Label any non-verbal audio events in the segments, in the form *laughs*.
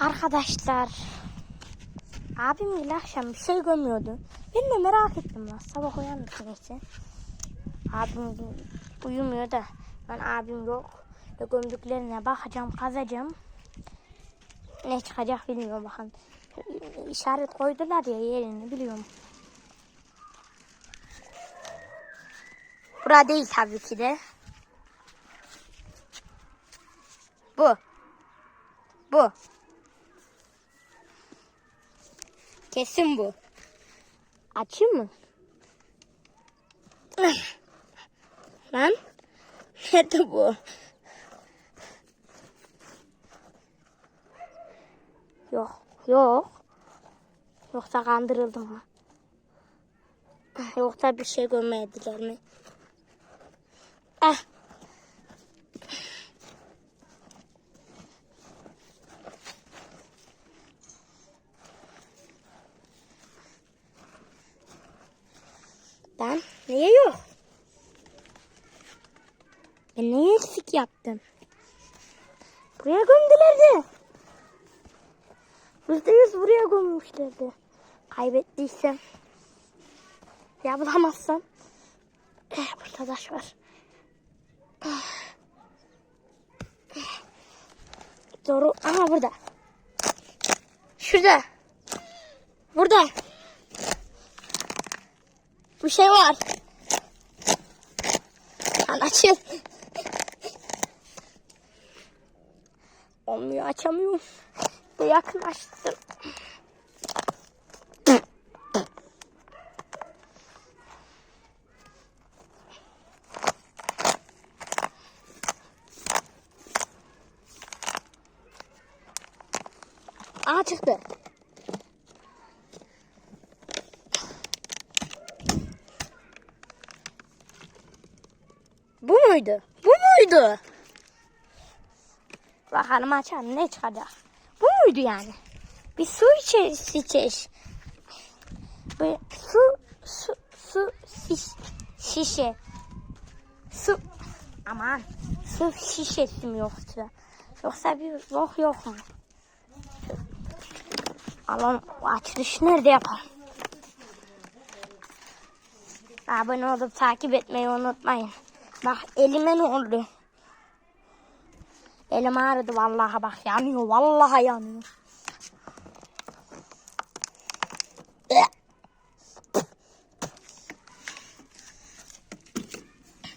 Arkadaşlar. Abim bile akşam bir şey gömüyordu. Ben de merak ettim lan. Sabah uyandık neyse. Abim uyumuyor da. Ben abim yok. Ve gömdüklerine bakacağım, kazacağım. Ne çıkacak bilmiyorum bakın. İşaret koydular ya yerini biliyorum. Bura değil tabii ki de. Bu. Bu. Kesin bu. Açayım mı? Lan. *laughs* Nerede bu? Yok. Yok. Yoksa kandırıldım mı? Yoksa bir şey görmediler mi? Ah. Ben niye yok? Ben neye eksik yaptım? Buraya gömdülerdi. Yüzde yüz buraya gömmüşlerdi. Kaybettiysem. Ya bulamazsam. Eh, burada taş var. Doğru. Aha burada. Şurada. Burada. Bir şey var. Lan açıl. Olmuyor açamıyorum. Bir yakınlaştım. Aa çıktı. Bu muydu? Bu muydu? Bakalım açalım ne çıkacak. Bu muydu yani? Bir su içeriz içeriz. Böyle su su su şiş, şişe. Su aman su şişesi mi yoksa? Yoksa bir yok yok mu? Alın açılış nerede yapalım? Abone olup takip etmeyi unutmayın. Bak elime ne oldu? Elim ağrıdı vallahi bak yanıyor vallahi yanıyor.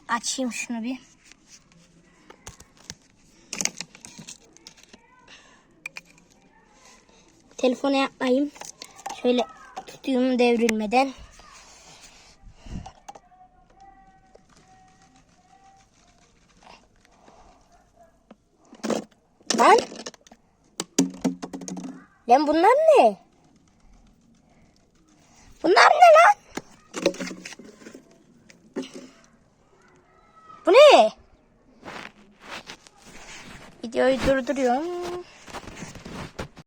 Açayım şunu bir. Telefonu yapmayayım. Şöyle tutayım devrilmeden. Lan. Lan bunlar ne? Bunlar ne lan? Bu ne? Videoyu durduruyorum.